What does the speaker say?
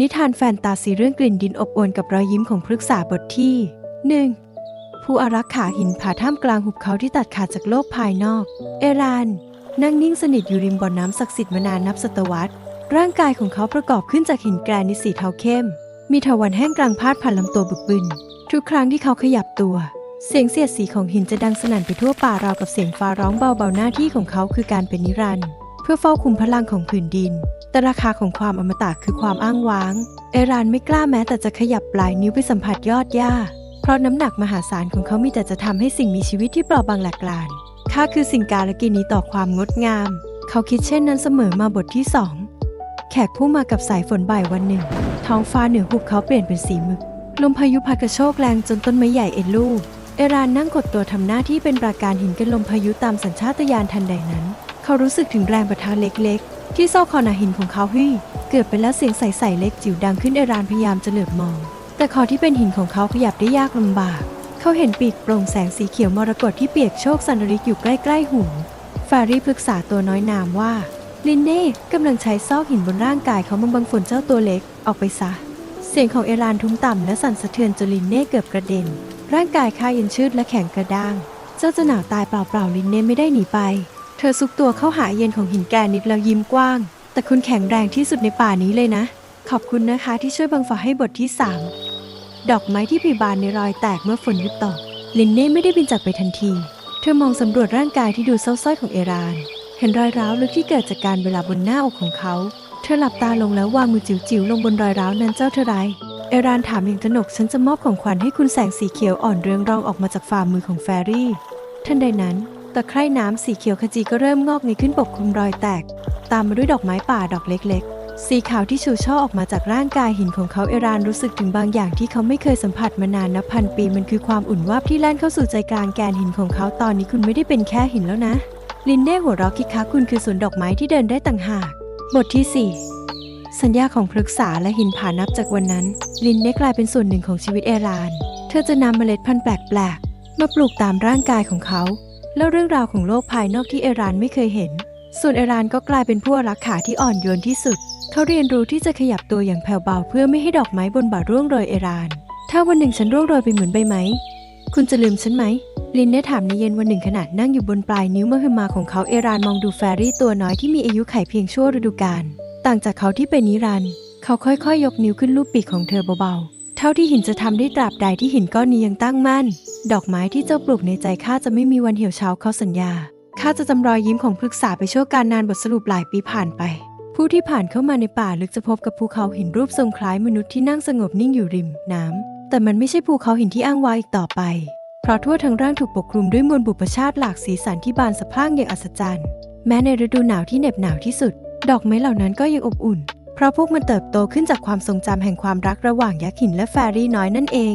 นิทานแฟนตาซีเรื่องกลิ่นดินอบอวลกับรอยยิ้มของพฤกษาบทที่ 1. ผู้อารักขาหินผาท่ามกลางหุบเขาที่ตัดขาดจากโลกภายนอก เอรานนั่งนิ่งสนิทอยู่ริมบ่อน้ำศักดิ์สิทธิ์มานานนับศตวรรษ ร่างกายของเขาประกอบขึ้นจากหินแกรนิตสีเทาเข้ม มีถาวันแห้งกลางพาดผ่านลำตัวบึกบึน ทุกครั้งที่เขาขยับตัว เสียงเสียดสีของหินจะดังสนั่นไปทั่วป่าราวกับเสียงฟ้าร้องเบาๆหน้าที่ของเขาคือการเป็นนิรันดร์เพื่อเฝ้าคุมพลังของผืนดิน แต่ราคาของความอมตะคือความอ้างว้าง เอรานไม่กล้าแม้แต่จะขยับปลายนิ้วไปสัมผัสยอดหญ้า เพราะน้ำหนักมหาศาลของเขามีแต่จะทำให้สิ่งมีชีวิตที่เปราะบางแหลกลานค่าคือสิ่งการกินีต่อความงดงาม เขาคิดเช่นนั้นเสมอมาบทที่สองแขกผู้มากับสายฝนบ่ายวันหนึ่ง ท้องฟ้าเหนือหุบเขาเปลี่ยนเป็นสีมึก ลมพายุพัดกระโชกแรงจนต้นไม้ใหญ่เอ็นลูกเอรานนั่งกดตัวทำหน้าที่เป็นปราการหินกันลมพายุตามสัญชาตญาณทันใดนั้น เขารู้สึกถึงแรงประทะเล็กๆ ที่ซอกคอหนาหินของเขาเฮ้ยเกิดไปแล้วเสียงใสๆเล็กจิ๋วดังขึ้นเอรานพยายามจะเหลือบมอง แต่คอที่เป็นหินของเขาขยับได้ยากลำบาก เขาเห็นปีกโปร่งแสงสีเขียวมรกตที่เปียกโชกสันริกอยู่ใกล้ๆหูฟารีปรึกษาตัวน้อยนามว่าลินเน่กำลังใช้ซอกหินบนร่างกายเขามาบังฝนเจ้าตัวเล็กออกไปซะ เสียงของเอรานทุ้มต่ำและสั่นสะเทือนจนลินเน่เกือบกระเด็น ร่างกายข้าเย็นชืดและแข็งกระด้าง เจ้าจะหนาวตายเปล่าๆลินเน่ไม่ได้หนีไป เธอซุกตัวเข้าหาเย็นของหินแกรนิตแล้วยิ้มกว้าง แต่คุณแข็งแรงที่สุดในป่านี้เลยนะ ขอบคุณนะคะที่ช่วยบังฝาให้บทที่สามดอกไม้ที่ผลิบานในรอยแตกเมื่อฝนหยุดตก ลินเน่ไม่ได้บินจากไปทันที เธอมองสำรวจร่างกายที่ดูเศร้าส้อยของเอราน เห็นรอยร้าวลึกที่เกิดจากการเวลาบนหน้าอกของเขา เธอหลับตาลงแล้ววางมือจิ๋วๆลงบนรอยร้าวนั้นเจ้าเธอไรเอรานถามอย่างตนกฉันจะมอบของขวัญให้คุณแสงสีเขียวอ่อนเรืองรองออกมาจากฝ่ามือของแฟรี่ ทันใดนั้น ตะไคร่น้ำสีเขียวขจีก็เริ่มงอกเงยขึ้นปกคลุมรอยแตก ตามมาด้วยดอกไม้ป่าดอกเล็กๆ สีขาวที่ชูช่อออกมาจากร่างกายหินของเขาเอรานรู้สึกถึงบางอย่างที่เขาไม่เคยสัมผัสมานานนับพันปีมันคือความอุ่นวาบที่แล่นเข้าสู่ใจกลางแกนหินของเขาตอนนี้คุณไม่ได้เป็นแค่หินแล้วนะ ลินเน่หัวเราะคิกคักคุณคือสวนดอกไม้ที่เดินได้ต่างหาก บทที่ 4 สัญญาของพฤกษาและหินผานับจากวันนั้น ลินเน่กลายเป็นส่วนหนึ่งของชีวิตเอราน เธอจะนำเมล็ดพันธุ์แปลกๆมาปลูกตามร่างกายของเขา แล้วเรื่องราวของโลกภายนอกที่เอรานไม่เคยเห็น ส่วนเอรานก็กลายเป็นผู้อารักขาที่อ่อนโยนที่สุด เขาเรียนรู้ที่จะขยับตัวอย่างแผ่วเบาเพื่อไม่ให้ดอกไม้บนบ่าร่วงโรยเอราน ถ้าวันหนึ่งฉันร่วงโรยไปเหมือนใบไม้ คุณจะลืมฉันไหม ลินได้ถามในเย็นวันหนึ่งขณะนั่งอยู่บนปลายนิ้วมหึมาของเขาเอรานมองดูแฟรี่ตัวน้อยที่มีอายุไขเพียงชั่วฤดูกาล ต่างจากเขาที่เป็นนิรันดร์ เขาค่อยๆ ยกนิ้วขึ้นลูบปีกของเธอเบาๆ เท่าที่หินจะทำได้ตราบใดที่หินก้อนนี้ยังตั้งมั่น ดอกไม้ที่เจ้าปลูกในใจข้าจะไม่มีวันเหี่ยวเฉาเขาสัญญาข้าจะจำรอยยิ้มของพฤกษาไปชั่วการนานบทสรุปหลายปีผ่านไป ผู้ที่ผ่านเข้ามาในป่าลึกจะพบกับภูเขาหินรูปทรงคล้ายมนุษย์ที่นั่งสงบนิ่งอยู่ริมน้ำแต่มันไม่ใช่ภูเขาหินที่อ้างว้างอีกต่อไป เพราะทั่วทั้งร่างถูกปกคลุมด้วยมวลบุปชาติหลากสีสันที่บานสะพรั่งอย่างอัศจรรย์ แม้ในฤดูหนาวที่เหน็บหนาวที่สุด ดอกไม้เหล่านั้นก็ยังอบอุ่น เพราะพวกมันเติบโตขึ้นจากความทรงจำแห่งความรักระหว่างยักษ์หินและแฟรี่น้อยนั่นเอง